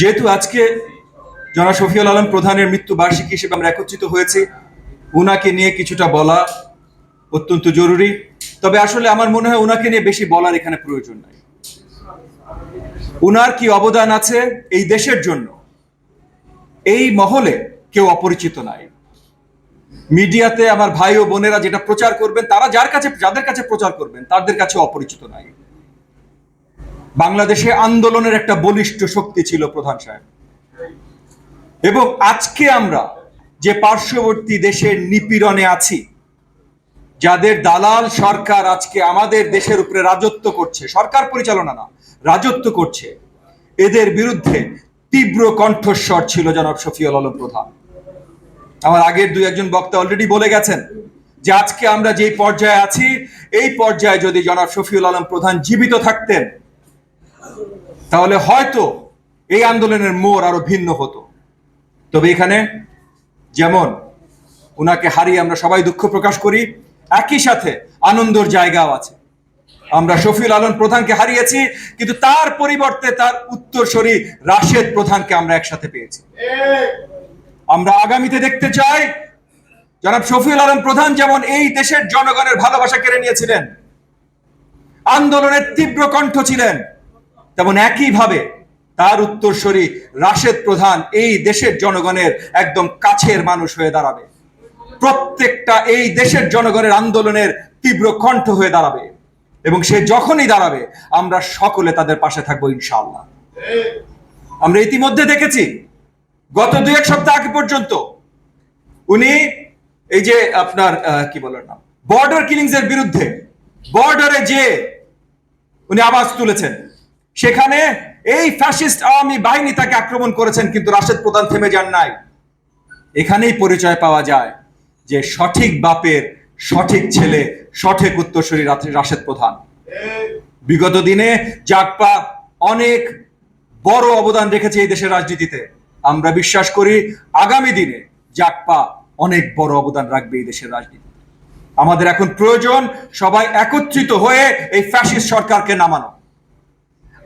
যেহেতু আজকে জনাব শফিউল আলম প্রধানের মৃত্যু বার্ষিকী হিসেবে আমরা একত্রিত হয়েছি, উনাকে নিয়ে কিছুটা বলা অত্যন্ত জরুরি। তবে আসলে আমার মনে হয় উনাকে নিয়ে বেশি বলার এখানে প্রয়োজন নাই। উনার কি অবদান আছে এই দেশের জন্য? এই মহলে কেউ অপরিচিত নাই। মিডিয়াতে আমার ভাই ও বোনেরা যেটা প্রচার করবেন, তারা যার কাছে, যাদের কাছে প্রচার করবেন, তাদের কাছে অপরিচিত নাই। বাংলাদেশে আন্দোলনের একটা বলিষ্ঠ শক্তি ছিল প্রধান সাহেব। এবং আজকে আমরা যে পার্শ্ববর্তী দেশের নিপীড়নে আছি, যাদের দালাল সরকার আজকে আমাদের দেশের উপরে রাজত্ব করছে, সরকার পরিচালনা না, রাজত্ব করছে, এদের বিরুদ্ধে তীব্র কণ্ঠস্বর ছিল জনাব শফিউল আলম প্রধান। আমার আগের দুই একজন বক্তা অলরেডি বলে গেছেন যে আজকে আমরা যেই পর্যায়ে আছি, এই পর্যায়ে যদি জনাব শফিউল আলম প্রধান জীবিত থাকতেন তাহলে হয়তো এই আন্দোলনের মোড় আরও ভিন্ন হতো। তবে এখানে যেমন ওনাকে হারিয়ে আমরা সবাই দুঃখ প্রকাশ করি, একই সাথে আনন্দর জায়গাও আছে। আমরা শফিউল আলম প্রধানকে হারিয়েছি, কিন্তু তার পরিবর্তে তার উত্তরসূরি রাশেদ প্রধানকে আমরা একসাথে পেয়েছি। আমরা আগামীতে দেখতে চাই, জনাব শফিউল আলম প্রধান যেমন এই দেশের জনগণের ভালোবাসা কেড়ে নিয়েছিলেন, আন্দোলনের তীব্র কণ্ঠ ছিলেন তেমন একইভাবে তার উত্তরসূরি রাশেদ প্রধান এই দেশের জনগণের একদম কাছের মানুষ হয়ে দাঁড়াবে। প্রত্যেকটা এই দেশের জনগণের আন্দোলনের তীব্র কণ্ঠ হয়ে দাঁড়াবে এবং সে যখনই দাঁড়াবে, আমরা সকলে তাদের পাশে থাকব ইনশাআল্লাহ। আমরা ইতিমধ্যে দেখেছি, গত দুই এক সপ্তাহ আগে পর্যন্ত উনি এই যে আপনার কি বলেন না বর্ডার কিলিংস এর বিরুদ্ধে বর্ডারে যে উনি আওয়াজ তুলেছেন সেখানে এই ফ্যাসিস্ট আওয়ামী বাহিনী তাকে আক্রমণ করেছেন, কিন্তু রাশেদ প্রধান থেমে যান নাই। এখানেই পরিচয় পাওয়া যায় যে সঠিক বাপের সঠিক ছেলে, সঠিক উত্তরসূরি রাশেদ প্রধান। বিগত দিনে জাকপা অনেক বড় অবদান রেখেছে এই দেশের রাজনীতিতে। আমরা বিশ্বাস করি আগামী দিনে জাকপা অনেক বড় অবদান রাখবে এই দেশের রাজনীতি আমাদের এখন প্রয়োজন সবাই একত্রিত হয়ে এই ফ্যাসিস্ট সরকারকে নামানো।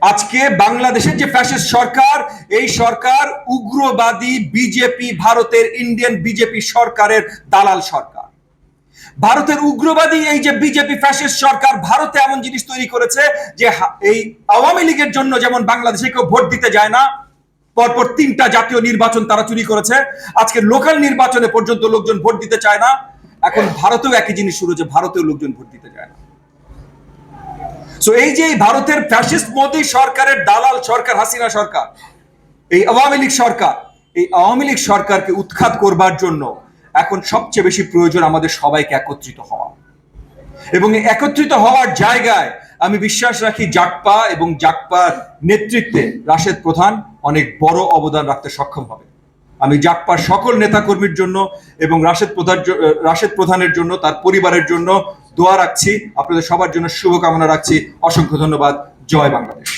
আজকে বাংলাদেশের যে ফ্যাসিস্ট সরকার, এই সরকার উগ্রবাদী বিজেপি, ভারতের ইন্ডিয়ান বিজেপি সরকারের দালাল সরকার। ভারতের উগ্রবাদী এই যে বিজেপি ফ্যাসিস্ট সরকার ভারতে এমন জিনিস তৈরি করেছে যে এই আওয়ামী লীগের জন্য যেমন বাংলাদেশে কেউ ভোট দিতে যায় না, পরপর তিনটা জাতীয় নির্বাচন তারা চুরি করেছে। আজকে লোকাল নির্বাচনে পর্যন্ত লোকজন ভোট দিতে চায় না। এখন ভারতেও একই জিনিস শুরু হয়েছে, ভারতেও লোকজন ভোট দিতে যায় না। সো এই যে ভারতের ফ্যাসিস্ট মোদী সরকারের দালাল সরকার, হাসিনা সরকার, এই আওয়ামী লীগ সরকার, এই আওয়ামী লীগ সরকারকে উৎখাত করবার জন্য এখন সবচেয়ে বেশি প্রয়োজন আমাদের সবাইকে একত্রিত হওয়া। এবং একত্রিত হওয়ার জায়গায় আমি বিশ্বাস রাখি জাকপা এবং জাকপার নেতৃত্বে রাশেদ প্রধান অনেক বড় অবদান রাখতে সক্ষম হবে। আমি জাকপার সকল নেতাকর্মীর জন্য এবং রাশেদ প্রধান রাশেদ প্রধানের জন্য, তার পরিবারের জন্য দোয়া রাখছি। আপনাদের সবার জন্য শুভকামনা রাখছি। অসংখ্য ধন্যবাদ। জয় বাংলাদেশ।